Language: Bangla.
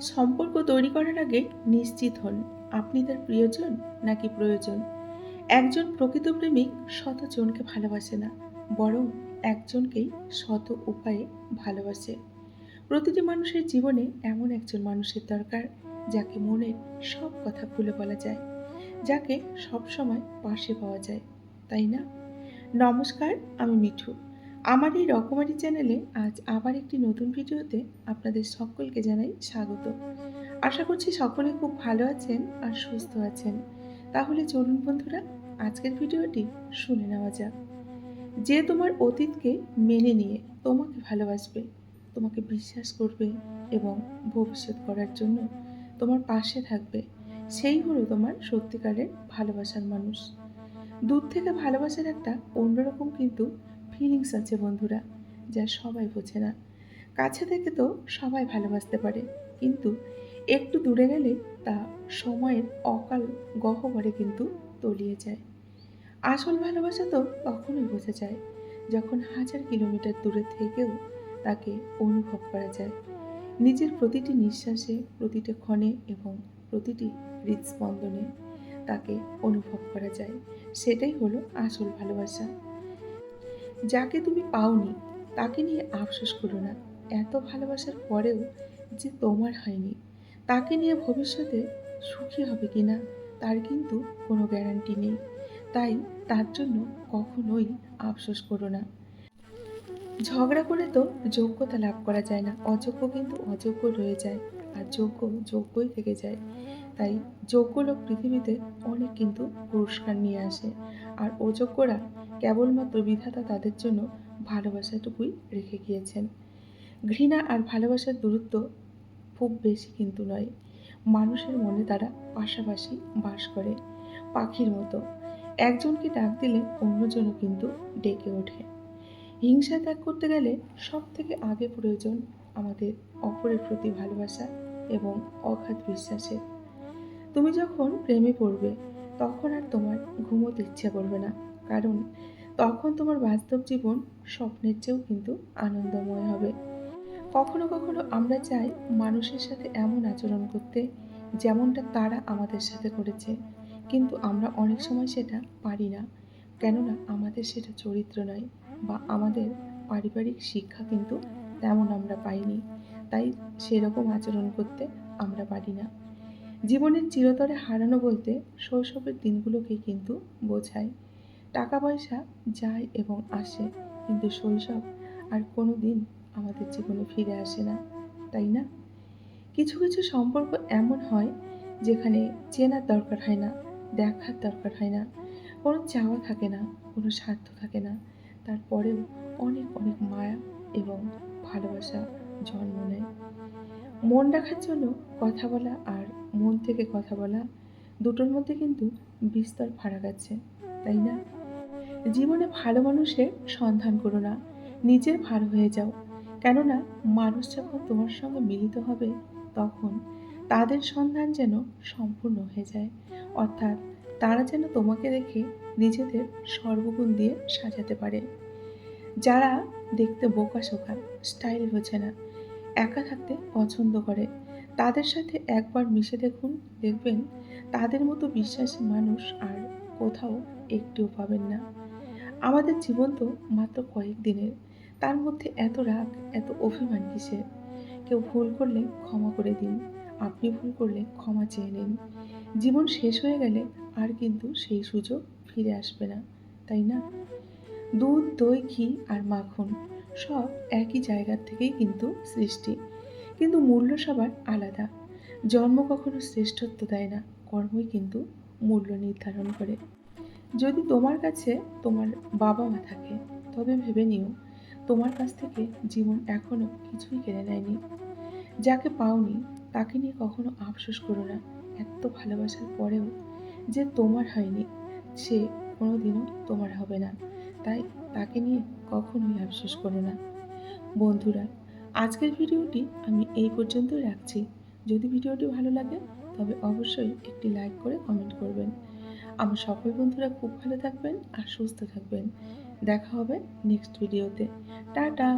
সম্পর্ক তৈরি করার আগে নিশ্চিত হন, আপনি তার প্রিয়জন নাকি প্রয়োজন। একজন প্রকৃত প্রেমিক শতজনকে ভালোবাসে না, বরং একজনকেই শত উপায়ে ভালোবাসে। প্রতিটি মানুষের জীবনে এমন একজন মানুষের দরকার, যাকে মনের সব কথা খুলে বলা যায়, যাকে সব সময় পাশে পাওয়া যায়, তাই না? নমস্কার, আমি মিঠু। আমার এই রকমারি চ্যানেলে আজ আবার একটি নতুন ভিডিওতে আপনাদের সকলকে জানাই স্বাগত। আশা করছি সকলে খুব ভালো আছেন আর সুস্থ আছেন। তাহলে চলুন বন্ধুরা, আজকের ভিডিওটি শুনে নেওয়া যাক। যে তোমার অতীতকে মেনে নিয়ে তোমাকে ভালোবাসবে, তোমাকে বিশ্বাস করবে এবং ভবিষ্যৎ করার জন্য তোমার পাশে থাকবে, সেই হলো তোমার সত্যিকারের ভালোবাসার মানুষ। দূর থেকে ভালোবাসার একটা অন্যরকম কিন্তু ফিলিংস আছে বন্ধুরা, যা সবাই বোঝে না। কাছে থেকে তো সবাই ভালোবাসতে পারে, কিন্তু একটু দূরে গেলে তা সময়ের অকাল গহ্বরে কিন্তু তলিয়ে যায়। আসল ভালোবাসা তো তখনই বোঝা যায়, যখন হাজার কিলোমিটার দূরে থেকেও তাকে অনুভব করা যায়। নিজের প্রতিটি নিঃশ্বাসে, প্রতিটি ক্ষণে এবং প্রতিটি হৃদস্পন্দনে তাকে অনুভব করা যায়। সেটাই হলো আসল ভালোবাসা। যাকে তুমি পাওনি, তাকে নিয়ে আফসোস করো না। এত ভালোবাসার পরেও যে তোমার হয়নি, তাকে নিয়ে ভবিষ্যতে সুখী হবে কিনা তার কিন্তু কোনো গ্যারান্টি নেই। তাই তার জন্য কখনোই আফসোস করো না। ঝগড়া করে তো যোগ্যতা লাভ করা যায় না, অযোগ্য কিন্তু অযোগ্য রয়ে যায়। আর যোগ্য যোগ্যই থেকে যায়। তাই যোগ্য লোক পৃথিবীতে অনেক কিন্তু পুরস্কার নিয়ে আসে। আর অযোগ্যরা কেবলমাত্র বিধাতা তাদের জন্য ভালোবাসাটুকুই রেখে গিয়েছেন। ঘৃণা আর ভালোবাসার দূরত্ব খুব বেশি কিন্তু নয়। মানুষের মনে তারা পাশাপাশি বাস করে, পাখির মতো। একজনকে ডাক দিলে অন্যজনও কিন্তু ডেকে ওঠে। হিংসা ত্যাগ করতে গেলে সব থেকে আগে প্রয়োজন আমাদের অপরের প্রতি ভালোবাসা এবং অগাধ বিশ্বাসের। তুমি যখন প্রেমে পড়বে, তখন আর তোমার ঘুমোতে ইচ্ছে করবে না। কারণ তখন তোমার বাস্তব জীবন স্বপ্নের চেয়েও কিন্তু আনন্দময় হবে। কখনো কখনো আমরা চাই মানুষের সাথে এমন আচরণ করতে, যেমনটা তারা আমাদের সাথে করেছে। কিন্তু আমরা অনেক সময় সেটা পারি না। কেননা আমাদের সেটা চরিত্র নয় বা আমাদের পারিবারিক শিক্ষা কিন্তু তেমন আমরা পাইনি। তাই সেরকম আচরণ করতে আমরা পারি না। জীবনের চিরতরে হারানো বলতে শৈশবের দিনগুলোকেই কিন্তু বোঝায়। টাকা পয়সা যায় এবং আসে, কিন্তু শৈশব আর কোনো দিন আমাদের জীবনে ফিরে আসে না, তাই না? কিছু কিছু সম্পর্ক এমন হয় যেখানে চেনার দরকার হয় না, দেখার দরকার হয় না, কোনো চাওয়া থাকে না, কোনো স্বার্থ থাকে না, তারপরেও অনেক অনেক মায়া এবং ভালোবাসা, জন্ম নেয়। মন রাখার জন্য কথা বলা আর মন থেকে কথা বলা দুটোর মধ্যে কিন্তু বিস্তর ফারাক আছে, তাই না? জীবনে ভালো মানুষের সন্ধান করো না, নিজের ভালো হয়ে যাও। কেননা মানুষ যখন তোমার সঙ্গে মিলিত হবে, তখন তাদের সন্ধান যেন সম্পূর্ণ হয়ে যায়। অর্থাৎ তারা যেন তোমাকে দেখে নিজেদের সর্বগুণ দিয়ে সাজাতে পারে। যারা দেখতে বোকা শোকা স্টাইল বোঝে না। একা থাকতে পছন্দ করে। তাদের সাথে একবার মিশে দেখুন, দেখবেন তাদের মতো বিশ্বাসী মানুষ আর কোথাও একটিও পাবেন না। আমাদের জীবন তো মাত্র কয়েক দিনের। তার মধ্যে এত রাগ, এত অভিমান কিসে কেউ ভুল করলে ক্ষমা করে দিন। আপনি ভুল করলে ক্ষমা চেয়ে নিন। জীবন শেষ হয়ে গেলে আর কিন্তু সেই সুযোগ ফিরে আসবে না, তাই না? দুধ, দই, ঘি আর মাখন। সব একই জায়গার থেকেই কিন্তু সৃষ্টি। কিন্তু মূল্য সবার আলাদা। জন্ম কখনো শ্রেষ্ঠত্ব দেয় না, কর্মই কিন্তু মূল্য নির্ধারণ করে। যদি তোমার কাছে তোমার বাবা মা থাকে, তবে ভেবে নিও, তোমার কাছ থেকে জীবন এখনও কিছুই কেড়ে নেয়নি। যাকে পাওনি, তাকে নিয়ে কখনো আফসোস করো না। এত ভালোবাসার পরেও যে তোমার হয়নি, সে কোনোদিনও তোমার হবে না। তাই তাকে নিয়ে কখনোই আফসোস করো না। বন্ধুরা, আজকের ভিডিওটি আমি এই পর্যন্ত রাখছি। যদি ভিডিওটি ভালো লাগে, তবে অবশ্যই একটি লাইক করে কমেন্ট করবেন। আমার সকল বন্ধুরা খুব ভালো থাকবেন আর সুস্থ থাকবেন। দেখা হবে নেক্সট ভিডিওতে। টাটা!